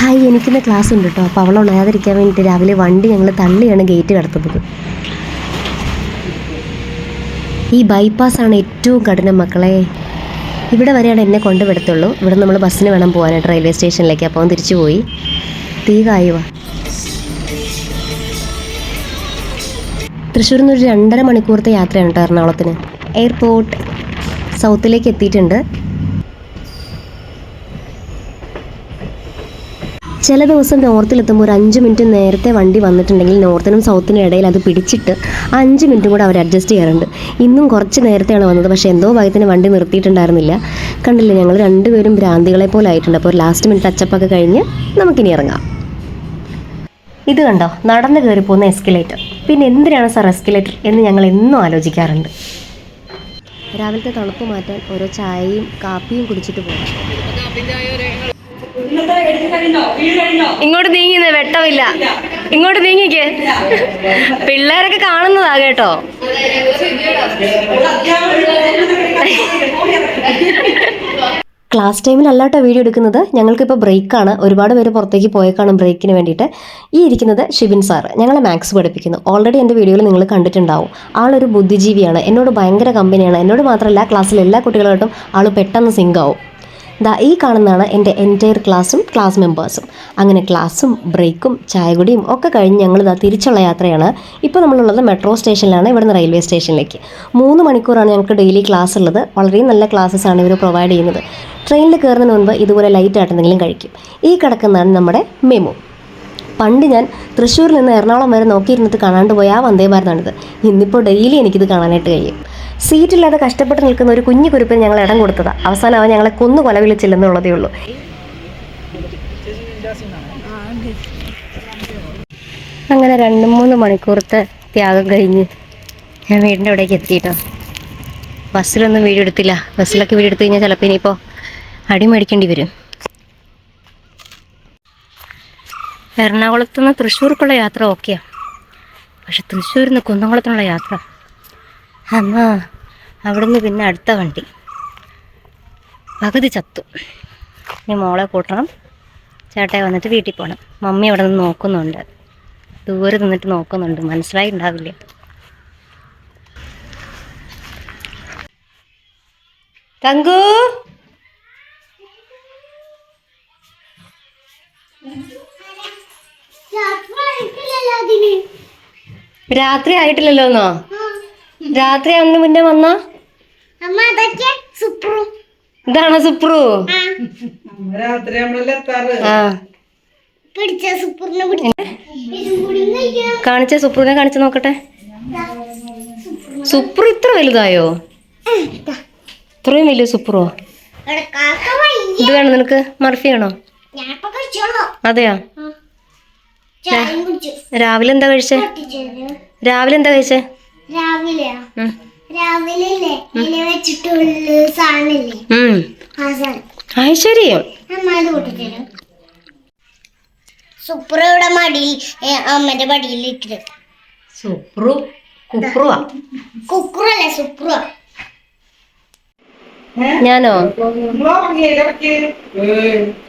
Hi എനിക്കിന്ന് class ഉണ്ട് കേട്ടോ അപ്പോൾ അവളെ ഉണയാതിരിക്കാൻ വേണ്ടിയിട്ട് രാവിലെ വണ്ടി ഞങ്ങൾ തള്ളിയാണ് ഗേറ്റ് കടത്തുന്നത്. ഈ ബൈപ്പാസാണ് ഏറ്റവും കഠിനം മക്കളെ. ഇവിടെ വരെയാണ് എന്നെ കൊണ്ടുവിടത്തുള്ളൂ ഇവിടെ നമ്മൾ ബസ്സിന് വേണം പോകാനായിട്ട് റെയിൽവേ സ്റ്റേഷനിലേക്ക്. അപ്പോൾ തിരിച്ചു പോയി. തീ കായുവാ തൃശ്ശൂരിൽ നിന്ന് ഒരു രണ്ടര മണിക്കൂറത്തെ യാത്രയാണ് കേട്ടോ എറണാകുളത്തിന്. എയർപോർട്ട് സൗത്തിലേക്ക് എത്തിയിട്ടുണ്ട്. ചില ദിവസം നോർത്തിലെത്തുമ്പോൾ ഒരു അഞ്ച് മിനിറ്റ് നേരത്തെ വണ്ടി വന്നിട്ടുണ്ടെങ്കിൽ നോർത്തിനും സൗത്തിനും ഇടയിൽ അത് പിടിച്ചിട്ട് അഞ്ച് മിനിറ്റും കൂടെ അവർ അഡ്ജസ്റ്റ് ചെയ്യാറുണ്ട്. ഇന്നും കുറച്ച് നേരത്തെയാണ് വന്നത്. പക്ഷേ എന്തോ ഭാഗ്യത്തിന് വണ്ടി നിർത്തിയിട്ടുണ്ടായിരുന്നില്ല. കണ്ടില്ലേ ഞങ്ങൾ രണ്ടുപേരും ഭ്രാന്തികളെ പോലെ ആയിട്ടുണ്ട്. അപ്പോൾ ലാസ്റ്റ് മിനിറ്റ് ടച്ചപ്പൊക്കെ കഴിഞ്ഞ് നമുക്കിനി ഇറങ്ങാം. ഇത് കണ്ടോ? നടന്നു കയറി പോകുന്ന എസ്കലേറ്റർ പിന്നെ എന്തിനാണ് സാർ എസ്കലേറ്റർ എന്ന് ഞങ്ങൾ എന്നും ആലോചിക്കാറുണ്ട്. രാവിലത്തെ തണുപ്പ് മാറ്റാൻ ഓരോ ചായയും കാപ്പിയും കുടിച്ചിട്ട് പോകും. ഇങ്ങോട്ട് നീങ്ങിന്ന് വെട്ടമില്ല. ഇങ്ങോട്ട് നീങ്ങിക്കേ. പിള്ളേരൊക്കെ കാണുന്നതാ കേട്ടോ. ക്ലാസ് ടൈമിലല്ലാട്ടോ വീഡിയോ എടുക്കുന്നത്. ഞങ്ങൾക്കിപ്പോൾ ബ്രേക്കാണ്. ഒരുപാട് പേര് പുറത്തേക്ക് പോയേക്കാണ് ബ്രേക്കിന് വേണ്ടിയിട്ട്. ഈ ഇരിക്കുന്നത് ഷിബിൻ സാർ ഞങ്ങളെ മാത്സ് പഠിപ്പിക്കുന്നു. ഓൾറെഡി എന്റെ വീഡിയോയിൽ നിങ്ങൾ കണ്ടിട്ടുണ്ടാവും. ആളൊരു ബുദ്ധിജീവിയാണ്. എന്നോട് ഭയങ്കര കമ്പനിയാണ് എന്നോട് മാത്രമല്ല ക്ലാസ്സിലെ എല്ലാ കുട്ടികളായിട്ടും ആൾ പെട്ടെന്ന് സിങ്ക് ആവും. ദാ ഈ കാണുന്നതാണ് എന്റെ എന്റയർ ക്ലാസ്സും ക്ലാസ് മെമ്പേഴ്സും അങ്ങനെ ക്ലാസ്സും ബ്രേക്കും ചായകുടിയും ഒക്കെ കഴിഞ്ഞ് ഞങ്ങൾ ഇതാ തിരിച്ചുള്ള യാത്രയാണ്. ഇപ്പോൾ നമ്മളുള്ളത് മെട്രോ സ്റ്റേഷനിലാണ് ഇവിടുന്ന് റെയിൽവേ സ്റ്റേഷനിലേക്ക് മൂന്ന് മണിക്കൂറാണ് ഞങ്ങൾക്ക് ഡെയിലി ക്ലാസ് ഉള്ളത്. വളരെ നല്ല ക്ലാസ്സസ് ആണ് ഇവർ പ്രൊവൈഡ് ചെയ്യുന്നത്. ട്രെയിനിൽ കയറുന്നതിന് മുൻപ് ഇതുപോലെ ലൈറ്റ് ആയിട്ടെന്തെങ്കിലും കഴിക്കും. ഈ കിടക്കുന്നതാണ് നമ്മുടെ മെമു പണ്ട് ഞാൻ തൃശ്ശൂരിൽ നിന്ന് എറണാകുളം വരെ നോക്കിയിരുന്നിട്ട് കാണാണ്ട് പോയ ആ വന്ദേ ഭാരതാണിത് ഇന്നിപ്പോൾ ഡെയിലി എനിക്കിത് കാണാനായിട്ട് കഴിയും. സീറ്റില്ലാതെ കഷ്ടപ്പെട്ട് നിൽക്കുന്ന ഒരു കുഞ്ഞു കുരുപ്പിന് ഞങ്ങൾ ഇടം കൊടുത്തതാ. അവസാനം അവൻ ഞങ്ങളെ കൊന്നു കൊല വിളിച്ചില്ലെന്നുള്ളതേ ഉള്ളൂ. അങ്ങനെ രണ്ട് മൂന്ന് മണിക്കൂറത്തെ ത്യാഗം കഴിഞ്ഞ് ഞാൻ വീടിന്റെ അവിടേക്ക് എത്തിയിട്ടോ. ബസ്സിലൊന്നും വീഡിയോ എടുത്തില്ല. ബസ്സിലൊക്കെ വീഡിയോ കഴിഞ്ഞാൽ ചിലപ്പോൾ ഇനിയിപ്പോൾ അടി മേടിക്കേണ്ടി വരും. എറണാകുളത്ത് നിന്ന് തൃശ്ശൂർക്കുള്ള യാത്ര ഓക്കെയാണ് പക്ഷെ തൃശ്ശൂരിൽ നിന്ന് കുന്നംകുളത്തിനുള്ള യാത്ര. അമ്മ അവിടുന്ന് പിന്നെ അടുത്ത വണ്ടി. പകുതി ചത്തു. ഇനി മോളെ കൂട്ടണം. ചേട്ടായി വന്നിട്ട് വീട്ടിൽ പോകണം മമ്മി അവിടെ നിന്ന് നോക്കുന്നുണ്ട്. ദൂരെ നിന്നിട്ട് നോക്കുന്നുണ്ട്. മനസ്സിലായി ഉണ്ടാവില്ല തങ്കു? രാത്രി ആയിട്ടില്ലല്ലോ എന്നോ രാത്രി അന്ന് മുന്നേ വന്ന? ഇതാണോ സുപ്രു. രാത്രി ആ. കാണിച്ച സുപ്രുവിനെ കാണിച്ചു നോക്കട്ടെ. സുപ്രു. ഇത്ര വലുതായോ? ഇത്രയും വലിയ സുപ്രോ ഇത് വേണം നിനക്ക്. മർഫി ആണോ അതെയാ? രാവിലെ എന്താ കഴിച്ചേ? രാവിലെ എന്താ കഴിച്ചേ? രാവിലെയാ. പൊട്ടിത്തരും. സുപ്ര ഇവിടെ മടിയിൽ അമ്മന്റെ മടിയിൽ ഇട്ടത് സുപ്രു? കുപ്രുവാ? കുക്കുറല്ലേ സുപ്ര ഞാനോ?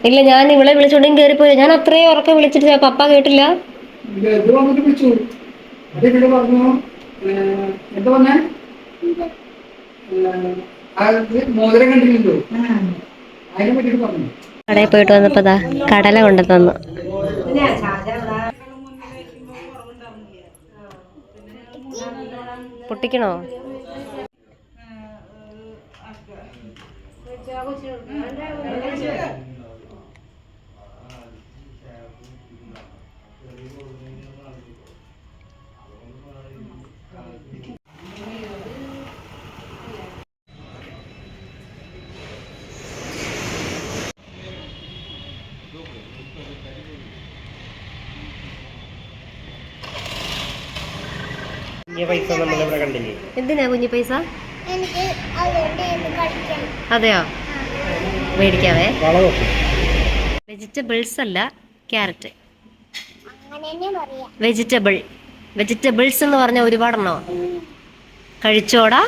ഇല്ല ഞാൻ ഇവളെ വിളിച്ചോണ്ടും പോയി ഞാൻ അത്രയും ഉറക്കെ വിളിച്ചിട്ട് പപ്പ കേട്ടില്ല. ഇവിടെ എന്താ പറഞ്ഞേ മോതിരം കണ്ടില്ലല്ലോ അതിനെ പറ്റിട്ട് പറഞ്ഞു കടയിൽ പോയിട്ട് വന്നപ്പോ ദാ കടല കൊണ്ടു തന്നു പൊട്ടിക്കണോ എന്തിനാ കുഞ്ഞു പൈസ എനിക്ക് അതുകൊണ്ട് ഇന്ന് കളിക്കണം അതെയോ? മേടിക്കാവേ? വെജിറ്റബിൾസ് അല്ല ക്യാരറ്റ് വെജിറ്റബിൾ വെജിറ്റബിൾസ് എന്ന് പറഞ്ഞ ഒരുപാടെണ്ണോ? കഴിച്ചോടാ.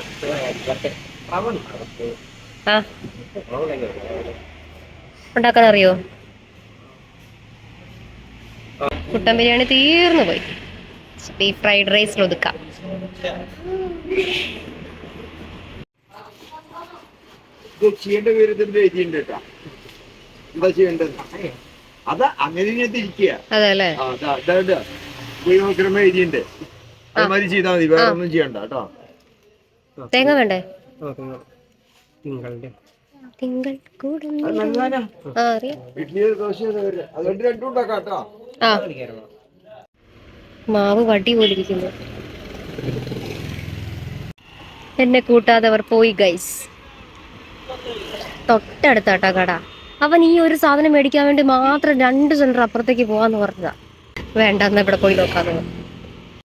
ആ. ഉണ്ടാക്കാൻ അറിയോ? കുട്ടൻ ബിരിയാണി തീർന്നു പോയി. ബീഫ് ഫ്രൈഡ് റൈസിൽ ഒതുക്കാം. ചെയ്യേണ്ട വിവരത്തിന്റെ എഴുതിയുണ്ട് കേട്ടോ. എന്താ ചെയ്യേണ്ടത്? അത് അങ്ങനെ എഴുതിയുണ്ട് അതുമാതിരി ചെയ്താൽ മതി വേറെ ഒന്നും ചെയ്യണ്ട കേട്ടോ. തേങ്ങ വേണ്ടേ? തിങ്കളുടെ. തിങ്കൾ കൂടുന്നു അത് ആ അറിയാം. ഇഡ്ഡലി ദോശ അതുകൊണ്ട് രണ്ടും ഉണ്ടാക്കാം കേട്ടോ. ആ. മാവ് വടി പോലിരിക്കുന്നു. എന്നെ കൂട്ടാതെ അവർ പോയി ഗൈസ് തൊട്ടടുത്താട്ടാ കട. അവൻ ഈ ഒരു സാധനം മേടിക്കാൻ വേണ്ടി മാത്രം രണ്ട് സെന്റർ അപ്പുറത്തേക്ക് പോവാന്ന് പറഞ്ഞതാ. വേണ്ട എന്നാ ഇവിടെ പോയി നോക്കാന്ന്.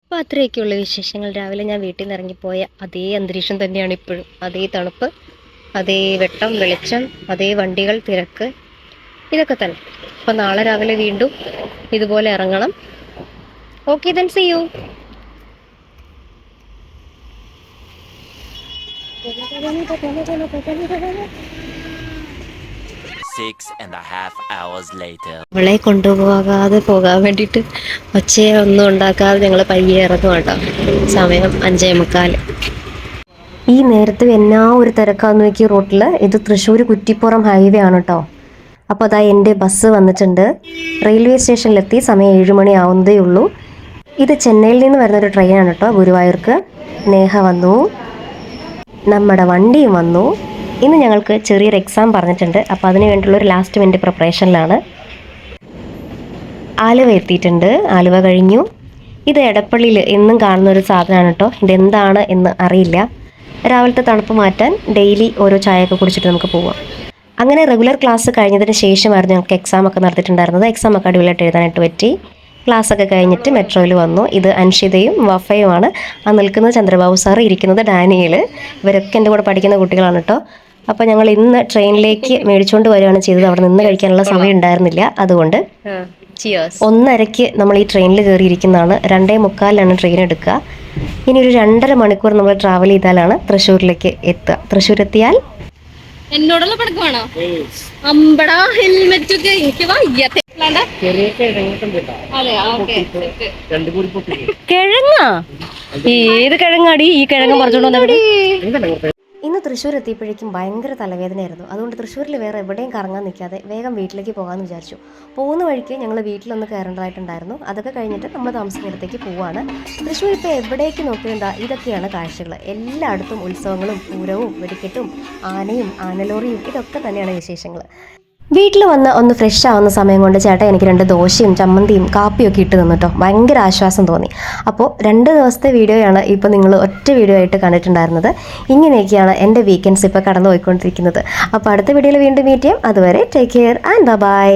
അപ്പൊ അത്രയൊക്കെയുള്ള വിശേഷങ്ങൾ. രാവിലെ ഞാൻ വീട്ടിൽ നിന്ന് ഇറങ്ങിപ്പോയ അതേ അന്തരീക്ഷം തന്നെയാണ് ഇപ്പോഴും. അതേ തണുപ്പ് അതേ വെട്ടം വെളിച്ചം അതേ വണ്ടികൾ തിരക്ക്. ഇതൊക്കെ തന്നെ. അപ്പൊ നാളെ രാവിലെ വീണ്ടും ഇതുപോലെ ഇറങ്ങണം. Okay then see you Six and a half hours later. അവളെ കൊണ്ടുപോകാതെ പോകാൻ വേണ്ടിയിട്ട് ഒച്ചയെ ഒന്നും ഉണ്ടാക്കാതെ ഞങ്ങൾ പയ്യെ ഇറങ്ങും കേട്ടോ. സമയം അഞ്ചേ മുക്കാൽ ഈ നേരത്തെ എന്നാ ഒരു തിരക്കാന്ന് നോക്കി റോട്ടിൽ ഇത് തൃശ്ശൂർ കുറ്റിപ്പുറം ഹൈവേ ആണ് കേട്ടോ. അപ്പോൾ അതാ എന്റെ ബസ് വന്നിട്ടുണ്ട്. റെയിൽവേ സ്റ്റേഷനിലെത്തി സമയം ഏഴ് മണി ആവുന്നതേ ഉള്ളൂ. ഇത് ചെന്നൈയിൽ നിന്ന് വരുന്ന ഒരു ട്രെയിനാണ് കേട്ടോ ഗുരുവായൂർക്ക്. നേഹ വന്നു. നമ്മുടെ വണ്ടിയും വന്നു. ഇന്ന് ഞങ്ങൾക്ക് ചെറിയൊരു എക്സാം പറഞ്ഞിട്ടുണ്ട് അപ്പോൾ അതിന് വേണ്ടിയുള്ള ഒരു ലാസ്റ്റ് മിനിറ്റ് പ്രിപ്പറേഷനിലാണ് ആലുവ എത്തിയിട്ടുണ്ട് ആലുവ കഴിഞ്ഞു. ഇത് എടപ്പള്ളിയിൽ എന്നും കാണുന്ന ഒരു സാധനമാണ് കേട്ടോ ഇതെന്താണ് എന്ന് അറിയില്ല. രാവിലത്തെ തണുപ്പ് മാറ്റാൻ ഡെയിലി ഓരോ ചായയൊക്കെ കുടിച്ചിട്ട് നമുക്ക് പോവാം. അങ്ങനെ റെഗുലർ ക്ലാസ് കഴിഞ്ഞതിന് ശേഷമായിരുന്നു ഞങ്ങൾക്ക് എക്സാം ഒക്കെ നടത്തിയിട്ടുണ്ടായിരുന്നത്. എക്സാം ഒക്കെ അടിപൊളിയായിട്ട് എഴുതാനായിട്ട് പറ്റി. ക്ലാസ് ഒക്കെ കഴിഞ്ഞിട്ട് മെട്രോയിൽ വന്നു. ഇത് അൻഷിതയും വഫയുമാണ്. ആ നിൽക്കുന്നത് ചന്ദ്രബാബു സാർ ഇരിക്കുന്നത് ഡാനിയൽ ഇവരൊക്കെ എന്റെ കൂടെ പഠിക്കുന്ന കുട്ടികളാണ് കേട്ടോ. അപ്പോൾ ഞങ്ങൾ ഇന്ന് ട്രെയിനിലേക്ക് മേടിച്ചുകൊണ്ട് വരികയാണ് ചെയ്തത്. അവിടെ നിന്ന് കഴിക്കാനുള്ള സമയം ഉണ്ടായിരുന്നില്ല. അതുകൊണ്ട് ഒന്നരയ്ക്ക് നമ്മൾ ഈ ട്രെയിനിൽ കയറിയിരിക്കുന്നതാണ്. രണ്ടേ മുക്കാലിലാണ് ട്രെയിൻ എടുക്കുക. ഇനി ഒരു രണ്ടര മണിക്കൂർ നമ്മൾ ട്രാവൽ ചെയ്താലാണ് തൃശ്ശൂരിലേക്ക് എത്തുക. തൃശ്ശൂർ എത്തിയാൽ എന്നോടുള്ള പടക്കമാണോ? അമ്പടാ ഹെൽമെറ്റ് ഒക്കെ. എനിക്ക് വയ്യാത്ത. ചെറിയ കിഴങ്ങാ? ഏത് കിഴങ്ങാടി ഈ കിഴങ്ങ് പറിച്ചോണ്ട് ഇന്ന് തൃശ്ശൂർ എത്തിയപ്പോഴേക്കും ഭയങ്കര തലവേദനയായിരുന്നു. അതുകൊണ്ട് തൃശ്ശൂരിൽ വേറെ എവിടെയും കറങ്ങാൻ നിൽക്കാതെ വേഗം വീട്ടിലേക്ക് പോകാമെന്ന് വിചാരിച്ചു. പോകുന്ന വഴിക്ക് ഞങ്ങൾ വീട്ടിലൊന്ന് കയറേണ്ടതായിട്ടുണ്ടായിരുന്നു. അതൊക്കെ കഴിഞ്ഞിട്ട് നമ്മൾ താമസിക്കുന്നിടത്തേക്ക് പോവാണ്. തൃശ്ശൂർ ഇപ്പോൾ എവിടേക്ക് നോക്കിയാൽ ഇതൊക്കെയാണ് കാഴ്ചകൾ എല്ലായിടത്തും ഉത്സവങ്ങളും പൂരവും വെടിക്കെട്ടും ആനയും ആനലോറിയും ഇതൊക്കെ തന്നെയാണ് വിശേഷങ്ങൾ വീട്ടിൽ വന്ന് ഒന്ന് ഫ്രഷ് ആവുന്ന സമയം കൊണ്ട് ചേട്ടൻ എനിക്ക് രണ്ട് ദോശയും ചമ്മന്തിയും കാപ്പിയും ഒക്കെ ഇട്ട് തന്നിട്ടോ ഭയങ്കര ആശ്വാസം തോന്നി. അപ്പോൾ രണ്ട് ദിവസത്തെ വീഡിയോയാണ് ഇപ്പോൾ നിങ്ങൾ ഒറ്റ വീഡിയോ ആയിട്ട് കണ്ടിട്ടുണ്ടായിരുന്നത്. ഇങ്ങനെയൊക്കെയാണ് എന്റെ വീക്കെൻഡ്സ് ഇപ്പോൾ കടന്നു പോയിക്കൊണ്ടിരിക്കുന്നത് അപ്പോൾ അടുത്ത വീഡിയോയിൽ വീണ്ടും മീറ്റ് ചെയ്യാം. അതുവരെ ടേക്ക് കെയർ ആൻഡ് ബൈ